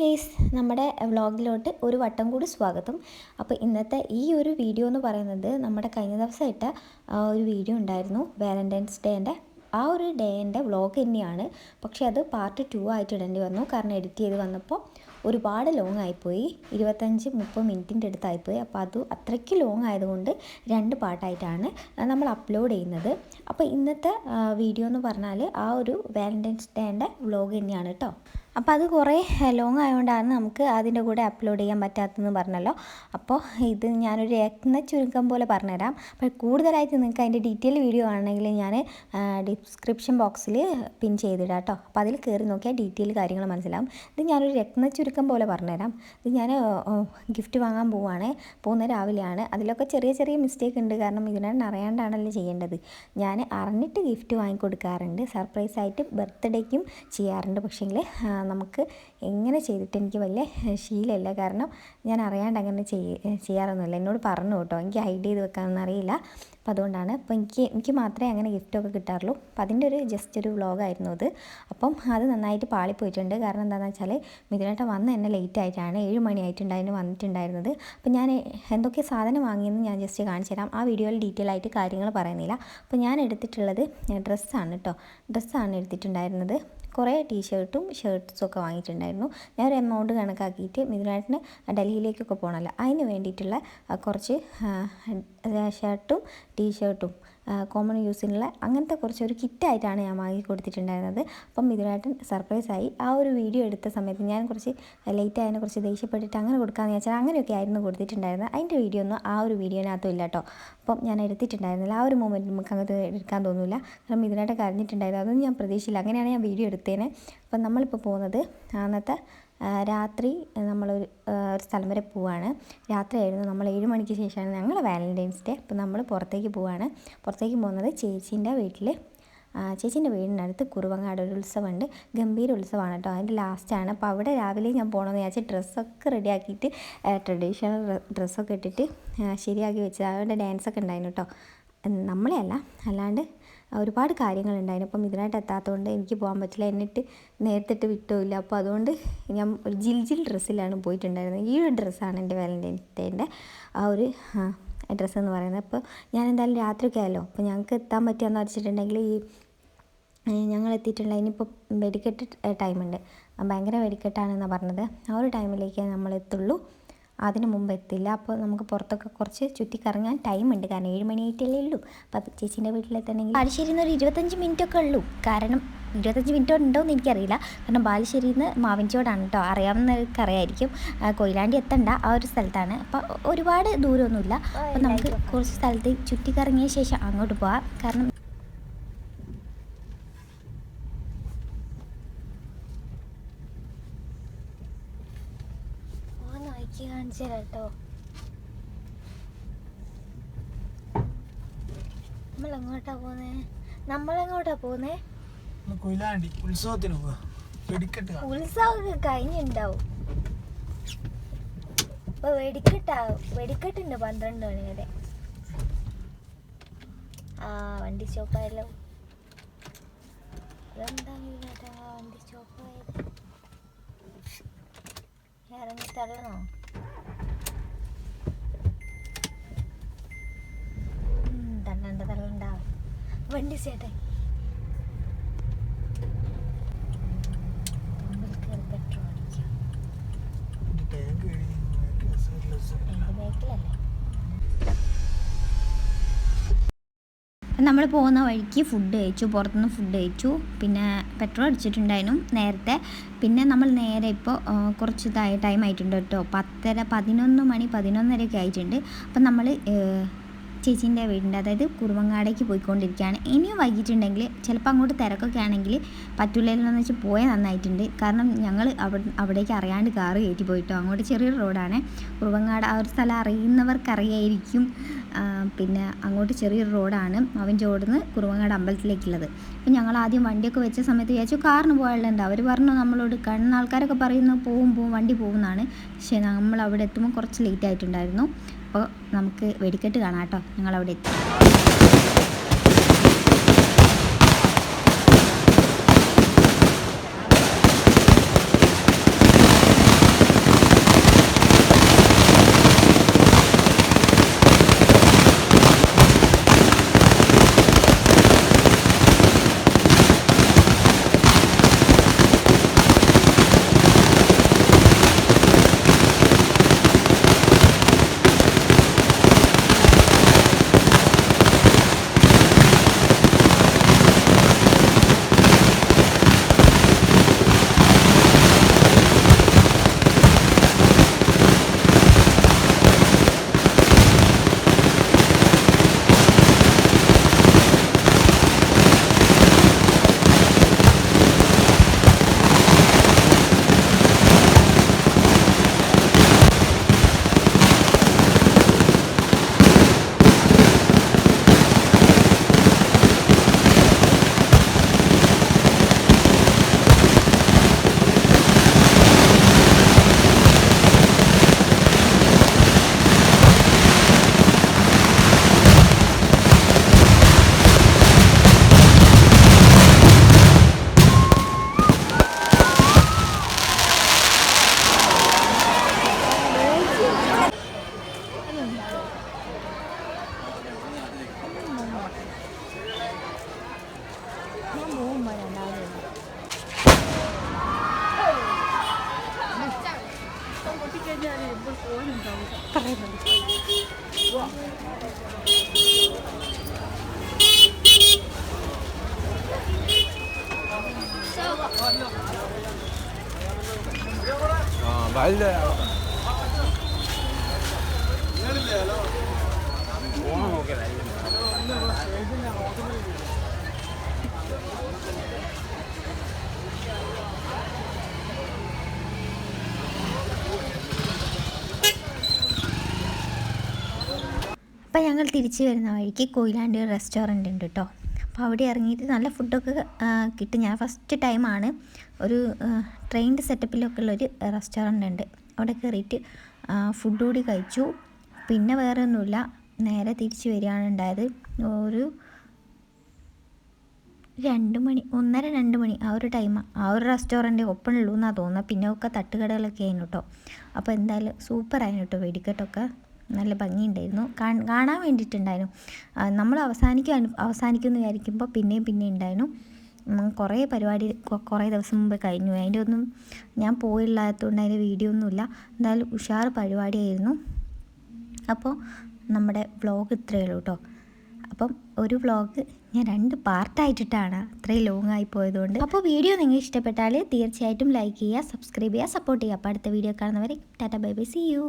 Guys നമ്മുടെ വ്ളോഗിലോട്ട് ഒരു വട്ടം കൂടി സ്വാഗതം. അപ്പോൾ ഇന്നത്തെ ഈ ഒരു വീഡിയോ എന്ന് പറയുന്നത് നമ്മുടെ കഴിഞ്ഞ ദിവസം ഇട്ട ഒരു വീഡിയോ ഉണ്ടായിരുന്നു. വാലന്റൈൻസ് ഡേന്റെ ആ ഒരു ഡേന്റെ വ്ളോഗ് തന്നെയാണ്. പക്ഷേ അത് പാർട്ട് ടു ആയിട്ട് ഇടേണ്ടി വന്നു. കാരണം എഡിറ്റ് ചെയ്ത് വന്നപ്പോൾ ഒരുപാട് ലോങ് ആയിപ്പോയി. ഇരുപത്തഞ്ച് മുപ്പത് മിനിറ്റിന്റെ അടുത്തായിപ്പോയി. അപ്പോൾ അത് അത്രയ്ക്ക് ലോങ് ആയതുകൊണ്ട് രണ്ട് പാട്ടായിട്ടാണ് നമ്മൾ അപ്ലോഡ് ചെയ്യുന്നത്. അപ്പോൾ ഇന്നത്തെ വീഡിയോ എന്ന് പറഞ്ഞാൽ ആ ഒരു വാലന്റൈൻസ് ഡേന്റെ വ്ളോഗ് തന്നെയാണ് കേട്ടോ. അപ്പോൾ അത് കുറേ ലോങ് ആയതുകൊണ്ടാണ് നമുക്ക് അതിന്റെ കൂടെ അപ്ലോഡ് ചെയ്യാൻ പറ്റാത്തതെന്ന് പറഞ്ഞല്ലോ. അപ്പോൾ ഇത് ഞാനൊരു രത്ന ചുരുക്കം പോലെ പറഞ്ഞുതരാം. അപ്പോൾ കൂടുതലായിട്ട് നിങ്ങൾക്ക് അതിന്റെ ഡീറ്റെയിൽ വീഡിയോ ആണെങ്കിൽ ഞാൻ ഡിസ്ക്രിപ്ഷൻ ബോക്സിൽ പിൻ ചെയ്തിടാം കേട്ടോ. അപ്പോൾ അതിൽ കയറി നോക്കിയാൽ ഡീറ്റെയിൽ കാര്യങ്ങൾ മനസ്സിലാവും. ഇത് ഞാനൊരു രത്ന ചുരുക്കം പോലെ പറഞ്ഞുതരാം. ഇത് ഞാൻ ഗിഫ്റ്റ് വാങ്ങാൻ പോവുകയാണ് പോകുന്ന രാവിലെയാണ്. അതിലൊക്കെ ചെറിയ ചെറിയ മിസ്റ്റേക്ക് ഉണ്ട്. കാരണം ഇതിനാണ് അറിയാണ്ടാണല്ലോ ചെയ്യേണ്ടത്. ഞാൻ അറിഞ്ഞിട്ട് ഗിഫ്റ്റ് വാങ്ങിക്കൊടുക്കാറുണ്ട്. സർപ്രൈസായിട്ട് ബർത്ത്ഡേക്കും ചെയ്യാറുണ്ട്. പക്ഷേങ്കിൽ നമുക്ക് എങ്ങനെ ചെയ്തിട്ട് എനിക്ക് വലിയ ശീലമില്ല. കാരണം ഞാൻ അറിയാണ്ട് അങ്ങനെ ചെയ്യ ചെയ്യാറൊന്നുമില്ല. എന്നോട് പറഞ്ഞു കേട്ടോ. എനിക്ക് ഹൈഡ് ചെയ്ത് വെക്കാനൊന്നും അറിയില്ല. അപ്പോൾ അതുകൊണ്ടാണ് അപ്പോൾ എനിക്ക് എനിക്ക് മാത്രമേ അങ്ങനെ ഗിഫ്റ്റൊക്കെ കിട്ടാറുള്ളൂ. അപ്പോൾ അതിന്റെ ഒരു ജസ്റ്റ് ഒരു വ്ളോഗായിരുന്നു അത്. അപ്പം അത് നന്നായിട്ട് പാളിപ്പോയിട്ടുണ്ട്. കാരണം എന്താണെന്ന് വെച്ചാൽ മിഥുനേട്ട വന്ന് എന്നെ ലേറ്റ് ആയിട്ടാണ്. ഏഴ് മണി ആയിട്ടുണ്ടായിരുന്നു വന്നിട്ടുണ്ടായിരുന്നത്. അപ്പോൾ ഞാൻ എന്തൊക്കെ സാധനം വാങ്ങിയെന്ന് ഞാൻ ജസ്റ്റ് കാണിച്ചു തരാം. ആ വീഡിയോയിൽ ഡീറ്റെയിൽ ആയിട്ട് കാര്യങ്ങൾ പറയുന്നില്ല. അപ്പോൾ ഞാൻ എടുത്തിട്ടുള്ളത് ഡ്രസ്സാണ് കേട്ടോ. ഡ്രസ്സാണ് എടുത്തിട്ടുണ്ടായിരുന്നത്. കുറേ ടീഷർട്ടും ഷർട്ട്സും ഒക്കെ വാങ്ങിയിട്ടുണ്ടായിരുന്നു. ഞാൻ ഒരു എമൗണ്ട് കണക്കാക്കിയിട്ട് മിഥുനായിട്ടിന് ഡൽഹിയിലേക്കൊക്കെ പോകണമല്ലോ അതിന് വേണ്ടിയിട്ടുള്ള കുറച്ച് ഷർട്ടും ടീഷർട്ടും കോമൺ യൂസിനുള്ള അങ്ങനത്തെ കുറച്ച് ഒരു കിറ്റായിട്ടാണ് ഞാൻ വാങ്ങി കൊടുത്തിട്ടുണ്ടായിരുന്നത്. അപ്പം മിഥുനായിട്ടൻ സർപ്രൈസായി ആ ഒരു വീഡിയോ എടുത്ത സമയത്ത് ഞാൻ കുറച്ച് ലേറ്റ് ആയതിനെ കുറച്ച് ദേഷ്യപ്പെട്ടിട്ട് അങ്ങനെ കൊടുക്കാമെന്ന് വെച്ചാൽ അങ്ങനെയൊക്കെ ആയിരുന്നു കൊടുത്തിട്ടുണ്ടായിരുന്നത്. അതിന്റെ വീഡിയോ ഒന്നും ആ ഒരു വീഡിയോനകത്തും ഇല്ല കേട്ടോ അപ്പം ഞാൻ എടുത്തിട്ടുണ്ടായിരുന്നില്ല. ആ ഒരു മൂമെന്റ് നമുക്ക് അങ്ങോട്ട് എടുക്കാൻ തോന്നില്ല കാരണം ഇതിനായിട്ട് കരഞ്ഞിട്ടുണ്ടായിരുന്നു. അതൊന്നും ഞാൻ പ്രതീക്ഷയില്ല അങ്ങനെയാണ് ഞാൻ വീഡിയോ എടുത്തേനെ. അപ്പം നമ്മളിപ്പോൾ പോകുന്നത് അന്നത്തെ രാത്രി നമ്മൾ ഒരു സ്ഥലം വരെ പോവാണ്. രാത്രിയായിരുന്നു. നമ്മൾ ഏഴ് മണിക്ക് ശേഷമാണ് ഞങ്ങൾ വാലന്റൈൻസ് ഡേ. അപ്പോൾ നമ്മൾ പുറത്തേക്ക് പോവുകയാണ് പുറത്തേക്ക് പോകുന്നത് ചേച്ചീന്റെ വീട്ടിൽ ചേച്ചീന്റെ വീടിനടുത്ത് കുറുവങ്ങാട് ഒരു ഉത്സവമുണ്ട്. ഗംഭീര ഉത്സവമാണ് കേട്ടോ. അതിന്റെ ലാസ്റ്റാണ്. അപ്പോൾ അവിടെ രാവിലെ ഞാൻ പോകണമെന്ന് വിചാരിച്ച് ഡ്രസ്സൊക്കെ റെഡിയാക്കിയിട്ട് ട്രഡീഷണൽ ഡ്രസ്സൊക്കെ ഇട്ടിട്ട് ശരിയാക്കി വെച്ചത്. അവിടെ ഡാൻസൊക്കെ ഉണ്ടായിരുന്നു കേട്ടോ. നമ്മളെ അല്ല അല്ലാണ്ട് ഒരുപാട് കാര്യങ്ങളുണ്ടായിരുന്നു. അപ്പം ഇതിനായിട്ട് എത്താത്തതുകൊണ്ട് എനിക്ക് പോകാൻ പറ്റില്ല. എന്നിട്ട് നേരത്തിട്ട് വിട്ടുമില്ല. അപ്പോൾ അതുകൊണ്ട് ഞാൻ ഒരു ജിൽ ജിൽ ഡ്രസ്സിലാണ് പോയിട്ടുണ്ടായിരുന്നത്. ഈ ഒരു ഡ്രസ്സാണ് എന്റെ വാലന്റൈൻസ് ഡേന്റെ ആ ഒരു ഡ്രസ്സ് എന്ന് പറയുന്നത്. അപ്പോൾ ഞാൻ എന്തായാലും രാത്രിയൊക്കെ ആയല്ലോ. അപ്പോൾ ഞങ്ങൾക്ക് എത്താൻ പറ്റുകയെന്ന് വെച്ചിട്ടുണ്ടെങ്കിൽ ഈ ഞങ്ങൾ എത്തിയിട്ടുണ്ട് ഇനിയിപ്പോൾ വെടിക്കെട്ട് ടൈമുണ്ട്. ഭയങ്കര വെടിക്കെട്ടാണെന്നാണ് പറഞ്ഞത്. ആ ഒരു ടൈമിലേക്കേ നമ്മൾ എത്തുള്ളൂ അതിന് മുമ്പ് എത്തില്ല. അപ്പോൾ നമുക്ക് പുറത്തൊക്കെ കുറച്ച് ചുറ്റിക്കറങ്ങാൻ ടൈമുണ്ട് കാരണം ഏഴ് മണിയായിട്ടല്ലേ ഉള്ളൂ. അപ്പോൾ ചേച്ചീന്റെ വീട്ടിലെത്തണമെങ്കിൽ ബാലുശ്ശേരിയിൽ നിന്ന് ഒരു ഇരുപത്തഞ്ച് മിനിറ്റ് ഒക്കെ ഉള്ളൂ. കാരണം ഇരുപത്തഞ്ച് മിനിറ്റ് ഉണ്ടോ എന്ന് എനിക്കറിയില്ല. കാരണം ബാലുശ്ശേരിയിൽ നിന്ന് മാവിൻചോടാണ് കേട്ടോ. അറിയാവുന്നവർക്ക് അറിയായിരിക്കും. കൊയിലാണ്ടി എത്തണ്ട. ആ ഒരു സ്ഥലത്താണ്. അപ്പോൾ ഒരുപാട് ദൂരമൊന്നുമില്ല. അപ്പോൾ നമുക്ക് കുറച്ച് സ്ഥലത്ത് ചുറ്റിക്കറങ്ങിയ ശേഷം അങ്ങോട്ട് പോവാം. കാരണം നോക്കി കാണിച്ചു തരാം കേട്ടോ നമ്മളെങ്ങോട്ടാ പോന്നേ നമ്മളെങ്ങോട്ടാ പോന്നേ കൊയിലാണ്ടി ഉത്സവത്തിന് വെടിക്കെട്ട്. ഉത്സവമൊക്കെ കഴിഞ്ഞിണ്ടാവും ഇപ്പൊ വെടിക്കെട്ടാ വെടിക്കെട്ടുണ്ട് പന്ത്രണ്ട് മണി വരെ ആ വണ്ടി സ്റ്റോപ്പായല്ലോ അതെന്താ വണ്ടി സ്റ്റോപ്പായത് ഇറങ്ങി തള്ളണോ വണ്ടി മുമ്പിൽ പെട്രോൾ അടിക്കാം. നമ്മൾ പോകുന്ന വഴിക്ക് ഫുഡ് കഴിച്ചു പുറത്തുനിന്ന് ഫുഡ് കഴിച്ചു. പിന്നെ പെട്രോൾ അടിച്ചിട്ടുണ്ടായിരുന്നു നേരത്തെ. പിന്നെ നമ്മൾ നേരെ ഇപ്പോൾ കുറച്ച് ടൈം ആയിട്ടുണ്ട് കേട്ടോ. പത്തര പതിനൊന്ന് മണി പതിനൊന്നരയൊക്കെ ആയിട്ടുണ്ട്. അപ്പം നമ്മൾ ചേച്ചീന്റെ വീടിന്റെ അതായത് കുറുവങ്ങാടേക്ക് പോയിക്കൊണ്ടിരിക്കുകയാണ്. ഇനിയും വൈകിട്ടുണ്ടെങ്കിൽ ചിലപ്പോൾ അങ്ങോട്ട് തിരക്കൊക്കെ ആണെങ്കിൽ പറ്റൂലെന്ന് വെച്ച് പോയാൽ നന്നായിട്ടുണ്ട്. കാരണം ഞങ്ങൾ അവിടെ അവിടേക്ക് അറിയാണ്ട് കാറ് കയറ്റി പോയിട്ടോ. അങ്ങോട്ട് ചെറിയൊരു റോഡാണ്. കുറുവങ്ങാട് ആ ഒരു സ്ഥലം അറിയുന്നവർക്കറിയായിരിക്കും. പിന്നെ അങ്ങോട്ട് ചെറിയൊരു റോഡാണ് അവൻ ചോടുന്ന് കുറുവങ്ങാട് അമ്പലത്തിലേക്കുള്ളത്. അപ്പം ഞങ്ങൾ ആദ്യം വണ്ടിയൊക്കെ വെച്ച സമയത്ത് വിചാരിച്ചു കാറിന് പോകാനുണ്ട് അവർ പറഞ്ഞു നമ്മളോട് കാണുന്ന ആൾക്കാരൊക്കെ പറയുന്നു പോവും പോവും വണ്ടി പോകുന്നതാണ്. പക്ഷേ നമ്മൾ അവിടെ എത്തുമ്പോൾ കുറച്ച് ലേറ്റ് ആയിട്ടുണ്ടായിരുന്നു. അപ്പോൾ നമുക്ക് വെടിക്കെട്ട് കാണാം കേട്ടോ. ഞങ്ങളവിടെ എത്തി. വല്ല അപ്പം ഞങ്ങൾ തിരിച്ചു വരുന്ന വഴിക്ക് കൊയിലാണ്ടി റെസ്റ്റോറന്റ് ഉണ്ട് കേട്ടോ അപ്പോൾ അവിടെ ഇറങ്ങിയിട്ട് നല്ല ഫുഡൊക്കെ കിട്ടും. ഞാൻ ഫസ്റ്റ് ടൈമാണ് ഒരു ട്രെയിൻഡ് സെറ്റപ്പിലൊക്കെ ഉള്ളൊരു റെസ്റ്റോറന്റ് ഉണ്ട് അവിടെ കയറിയിട്ട് ഫുഡ് കൂടി കഴിച്ചു. പിന്നെ വേറെ ഒന്നുമില്ല നേരെ തിരിച്ചു വരികയാണ് ഉണ്ടായത്. ഒരു രണ്ട് മണി ഒന്നര രണ്ട് മണി ആ ഒരു ടൈം ആ ഒരു റെസ്റ്റോറന്റ് ഓപ്പൺ ഉള്ളൂ എന്നാണ് തോന്നുന്നത്. പിന്നെ ഒക്കെ തട്ടുകടകളൊക്കെ ആയിരുന്നു കേട്ടോ. അപ്പോൾ എന്തായാലും സൂപ്പറായിരുന്നു കേട്ടോ വെടിക്കെട്ടൊക്കെ. നല്ല ഭംഗിയുണ്ടായിരുന്നു. കാണാൻ വേണ്ടിയിട്ടുണ്ടായിരുന്നു. നമ്മൾ അവസാനിക്കും അവസാനിക്കും എന്ന് വിചാരിക്കുമ്പോൾ പിന്നെയും പിന്നെ ഉണ്ടായിരുന്നു. കുറേ പരിപാടി കുറേ ദിവസം മുമ്പ് കഴിഞ്ഞു. അതിന്റെ ഒന്നും ഞാൻ പോയില്ലാത്തതുകൊണ്ട് അതിന്റെ വീഡിയോ ഒന്നുമില്ല. എന്തായാലും ഉഷാർ പരിപാടിയായിരുന്നു. അപ്പോൾ നമ്മുടെ വ്ളോഗ് ഇത്രയേ ഉള്ളൂ കേട്ടോ. അപ്പം ഒരു വ്ളോഗ് ഞാൻ രണ്ട് പാർട്ടായിട്ടിട്ടാണ് അത്രയും ലോങ് ആയി പോയതുകൊണ്ട്. അപ്പോൾ വീഡിയോ നിങ്ങൾ ഇഷ്ടപ്പെട്ടാൽ തീർച്ചയായിട്ടും ലൈക്ക് ചെയ്യുക സബ്സ്ക്രൈബ് ചെയ്യുക സപ്പോർട്ട് ചെയ്യുക. അപ്പോൾ അടുത്ത വീഡിയോ കാണുന്നവരെ tata bye bye see you